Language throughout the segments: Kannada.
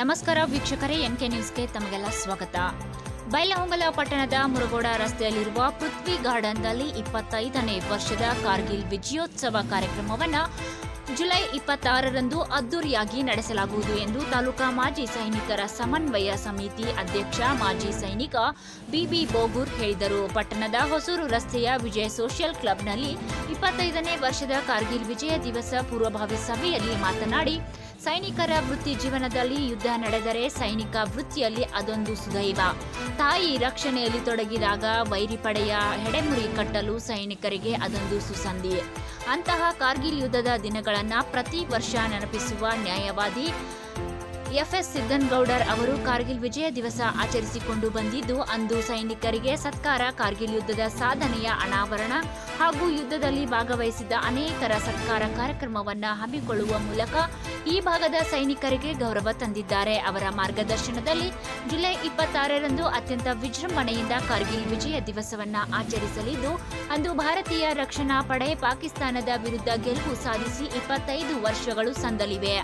ನಮಸ್ಕಾರ ವೀಕ್ಷಕರೇ ಎನ್ಕೆ ನ್ಯೂಸ್ಗೆ ತಮಗೆಲ್ಲ ಸ್ವಾಗತ. ಬೈಲಹೊಂಗಲ ಪಟ್ಟಣದ ಮುರುಗೋಡ ರಸ್ತೆಯಲ್ಲಿರುವ ಪೃಥ್ವಿ ಗಾರ್ಡನ್ನಲ್ಲಿ ಇಪ್ಪತ್ತೈದನೇ ವರ್ಷದ ಕಾರ್ಗಿಲ್ ವಿಜಯೋತ್ಸವ ಕಾರ್ಯಕ್ರಮವನ್ನು ಜುಲೈ ಇಪ್ಪತ್ತಾರರಂದು ಅದ್ದೂರಿಯಾಗಿ ನಡೆಸಲಾಗುವುದು ಎಂದು ತಾಲೂಕಾ ಮಾಜಿ ಸೈನಿಕರ ಸಮನ್ವಯ ಸಮಿತಿ ಅಧ್ಯಕ್ಷ, ಮಾಜಿ ಸೈನಿಕ ಬಿಬಿ ಬೋಗೂರ್ ಹೇಳಿದರು. ಪಟ್ಟಣದ ಹೊಸೂರು ರಸ್ತೆಯ ವಿಜಯ ಸೋಷಿಯಲ್ ಕ್ಲಬ್ನಲ್ಲಿ ಇಪ್ಪತ್ತೈದನೇ ವರ್ಷದ ಕಾರ್ಗಿಲ್ ವಿಜಯ ದಿವಸ ಪೂರ್ವಭಾವಿ ಸಭೆಯಲ್ಲಿ ಮಾತನಾಡಿ ಸೈನಿಕರ ವೃತ್ತಿ ಜೀವನದಲ್ಲಿ ಯುದ್ಧ ನಡೆದರೆ ಸೈನಿಕ ವೃತ್ತಿಯಲ್ಲಿ ಅದೊಂದು ಸುದೈವ. ತಾಯಿ ರಕ್ಷಣೆಯಲ್ಲಿ ತೊಡಗಿದಾಗ ವೈರಿ ಪಡೆಯ ಹೆಡೆಮುರಿ ಕಟ್ಟಲು ಸೈನಿಕರಿಗೆ ಅದೊಂದು ಸುಸಂಧಿ. ಅಂತಹ ಕಾರ್ಗಿಲ್ ಯುದ್ಧದ ದಿನಗಳನ್ನು ಪ್ರತಿ ವರ್ಷ ನೆನಪಿಸುವ ನ್ಯಾಯವಾದಿ ಎಫ್ಎಸ್ ಸಿದ್ದನ್ಗೌಡರ್ ಅವರು ಕಾರ್ಗಿಲ್ ವಿಜಯ ದಿವಸ ಆಚರಿಸಿಕೊಂಡು ಬಂದಿದ್ದು, ಅಂದು ಸೈನಿಕರಿಗೆ ಸತ್ಕಾರ ಕಾರ್ಗಿಲ್ ಯುದ್ಧದ ಸಾಧನೆಯ ಅನಾವರಣ ಹಾಗೂ ಯುದ್ಧದಲ್ಲಿ ಭಾಗವಹಿಸಿದ ಅನೇಕರ ಸತ್ಕಾರ ಕಾರ್ಯಕ್ರಮವನ್ನು ಹಮ್ಮಿಕೊಳ್ಳುವ ಮೂಲಕ ಈ ಭಾಗದ ಸೈನಿಕರಿಗೆ ಗೌರವ ತಂದಿದ್ದಾರೆ. ಅವರ ಮಾರ್ಗದರ್ಶನದಲ್ಲಿ ಜುಲೈ ಇಪ್ಪತ್ತಾರರಂದು ಅತ್ಯಂತ ವಿಜೃಂಭಣೆಯಿಂದ ಕಾರ್ಗಿಲ್ ವಿಜಯ ದಿವಸವನ್ನು ಆಚರಿಸಲಿದ್ದು, ಅಂದು ಭಾರತೀಯ ರಕ್ಷಣಾ ಪಡೆ ಪಾಕಿಸ್ತಾನದ ವಿರುದ್ಧ ಗೆಲುವು ಸಾಧಿಸಿ ಇಪ್ಪತ್ತೈದು ವರ್ಷಗಳು ಸಂದಲಿವೆ.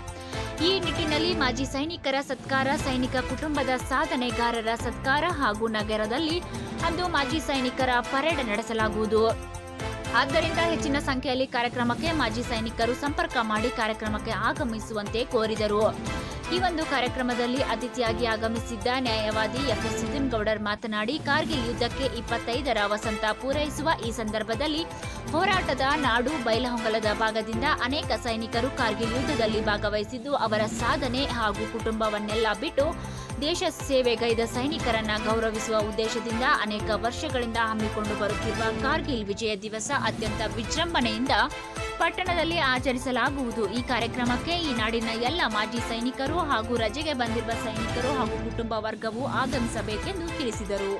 ಈ ನಿಟ್ಟಿನಲ್ಲಿ ಮಾಜಿ ಸೈನಿಕರ ಸತ್ಕಾರ, ಸೈನಿಕ ಕುಟುಂಬದ ಸಾಧನೆಗಾರರ ಸತ್ಕಾರ ಹಾಗೂ ನಗರದಲ್ಲಿ ಅಂದು ಮಾಜಿ ಸೈನಿಕರ ಪರೇಡ್ ನಡೆಸಲಾಗುವುದು. ಆದ್ದರಿಂದ ಹೆಚ್ಚಿನ ಸಂಖ್ಯೆಯಲ್ಲಿ ಕಾರ್ಯಕ್ರಮಕ್ಕೆ ಮಾಜಿ ಸೈನಿಕರು ಸಂಪರ್ಕ ಮಾಡಿ ಕಾರ್ಯಕ್ರಮಕ್ಕೆ ಆಗಮಿಸುವಂತೆ ಕೋರಿದರು. ಈ ಒಂದು ಕಾರ್ಯಕ್ರಮದಲ್ಲಿ ಅತಿಥಿಯಾಗಿ ಆಗಮಿಸಿದ್ದ ನ್ಯಾಯವಾದಿ ಎಫ್ಎಸ್ ಗೌಡರ್ ಮಾತನಾಡಿ, ಕಾರ್ಗಿಲ್ ಯುದ್ಧಕ್ಕೆ ಇಪ್ಪತ್ತೈದರ ವಸಂತ ಪೂರೈಸುವ ಈ ಸಂದರ್ಭದಲ್ಲಿ ಹೋರಾಟದ ನಾಡು ಬೈಲಹೊಂಗಲದ ಭಾಗದಿಂದ ಅನೇಕ ಸೈನಿಕರು ಕಾರ್ಗಿಲ್ ಯುದ್ಧದಲ್ಲಿ ಭಾಗವಹಿಸಿದ್ದು, ಅವರ ಸಾಧನೆ ಹಾಗೂ ಕುಟುಂಬವನ್ನೆಲ್ಲ ಬಿಟ್ಟು ದೇಶ ಸೇವೆಗೈದ ಸೈನಿಕರನ್ನ ಗೌರವಿಸುವ ಉದ್ದೇಶದಿಂದ ಅನೇಕ ವರ್ಷಗಳಿಂದ ಹಮ್ಮಿಕೊಂಡು ಬರುತ್ತಿರುವ ಕಾರ್ಗಿಲ್ ವಿಜಯ ದಿವಸ ಅತ್ಯಂತ ವಿಜೃಂಭಣೆಯಿಂದ ಪಟ್ಟಣದಲ್ಲಿ ಆಚರಿಸಲಾಗುವುದು. ಈ ಕಾರ್ಯಕ್ರಮಕ್ಕೆ ಈ ನಾಡಿನ ಎಲ್ಲ ಮಾಜಿ ಸೈನಿಕರು ಹಾಗೂ ರಜೆಗೆ ಬಂದಿರುವ ಸೈನಿಕರು ಹಾಗೂ ಕುಟುಂಬ ವರ್ಗವು ಆಗಮಿಸಬೇಕೆಂದು ತಿಳಿಸಿದರು.